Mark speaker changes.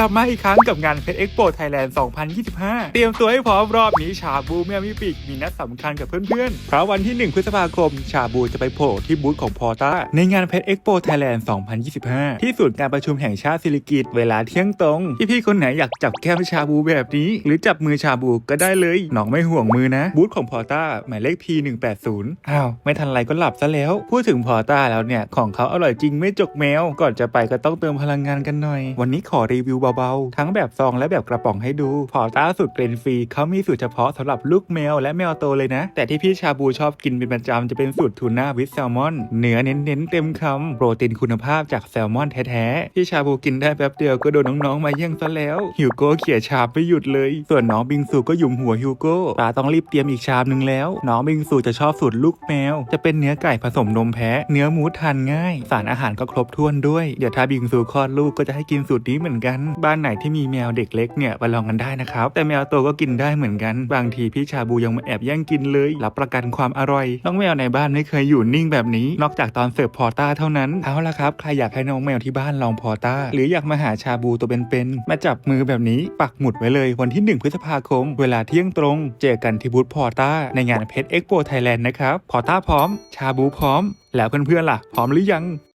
Speaker 1: ลับมาอีกครั้งกับงานเพชรเอ็กโปไทยแลนด์ 2025 เตรียมตัวให้พร้อมรอบนี้ชาบูแมวมีปีกมีนัดสำคัญกับเพื่อนๆ เพราะวันที่ 1 พฤษภาคม ชาบูจะไปโผล่ที่บูธของพอต้าในงานเพชรเอ็กโปไทยแลนด์ 2025 ที่ศูนย์การประชุมแห่งชาติสิริกิตเวลาเที่ยงตรงพี่ๆคนไหนอยากจับแก้มชาบูแบบนี้ หรือจับมือชาบูก็ได้เลยน้องไม่ห่วงมือนะ บูธของพอต้าหมายเลข P180 อ้าวไม่ทันไรก็หลับซะแล้ว พูดถึงพอต้าแล้วเนี่ยของเขาอร่อยจริงไม่จกแมว ก่อนจะไปก็ต้องเติมพลังงานกันหน่อย วันนี้ขอรีวิวเบาๆ ทั้งแบบซองและแบบกระป๋องให้ดู พอต้าสูตรเกรนฟรีเขามีสูตรเฉพาะสำหรับลูกแมวและแมวโตเลยนะ แต่ที่พี่ชาบูชอบกินเป็นประจำจะเป็นสูตรทูน่าวิสแซลมอน เนื้อเน้นๆเต็มคำโปรตีนคุณภาพจากแซลมอนแท้ๆ พี่ชาบูกินได้แป๊บเดียวก็โดนน้องๆมาแย่งซะแล้วฮิวโก้เขี่ยชามไม่หยุดเลย ส่วนน้องบิงซูก็หยุมหัวฮิวโก้ปลาต้องรีบเตรียมอีกชามหนึ่งแล้ว น้องบิงซูจะชอบสูตรลูกแมว จะเป็นเนื้อไก่ผสมนมแพะ เนื้อหมูทานง่าย สารอาหารก็ครบถ้วนด้วย เดี๋ยวถ้าบิงซูคลอดลูกก็จะให้กินสูตรนี้เหมือนกันบ้านไหนที่มีแมวเด็กเล็กเนี่ยไปลองกันได้นะครับ แต่แมวโตก็กินได้เหมือนกัน บางทีพี่ชาบูยังมาแอบแย่งกินเลย รับประกันความอร่อย น้องแมวในบ้านไม่เคยอยู่นิ่งแบบนี้ นอกจากตอนเสิร์ฟพอต้าเท่านั้น เอาละครับ ใครอยากให้น้องแมวที่บ้านลองพอต้า หรืออยากมาหาชาบูตัวเป็นๆ มาจับมือแบบนี้ปักหมุดไว้เลย วันที่ 1 พฤษภาคม เวลาเที่ยงตรง เจอกันที่บูธพอต้าในงานเพชรเอ็กโปไทยแลนด์นะครับ พอต้าพร้อม ชาบูพร้อม แล้วเพื่อนๆล่ะ พร้อมหรือยัง